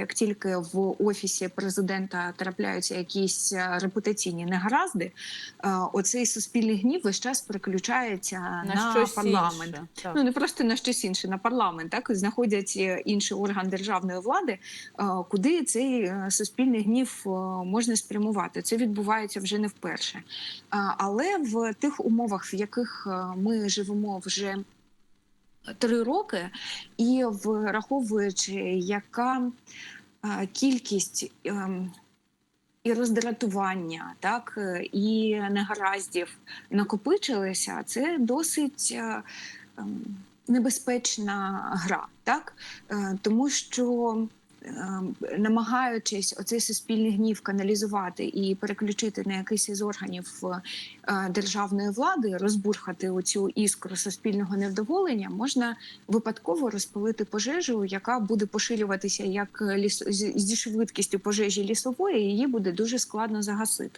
Як тільки в офісі президента трапляються якісь е, репутаційні негаразди, е, оцей суспільний гнів весь час переключається на, На, щось парламент. інше. Ну не просто на щось інше, на парламент. Так знаходять е, інший орган державної влади, куди цей суспільний гнів можна спрямувати. Це відбувається вже не вперше. Але в тих умовах, в яких ми живемо вже три роки, і враховуючи, яка кількість. ем, І роздратування, так е, і негараздів накопичилися. Це досить е, ем, небезпечна гра, так Е, тому що. Ем, Намагаючись оцей суспільний гнів каналізувати і переключити на якийсь із органів е, державної влади, розбурхати оцю іскру суспільного невдоволення, можна випадково розпалити пожежу, яка буде поширюватися як ліс зі швидкістю пожежі лісової, її буде дуже складно загасити.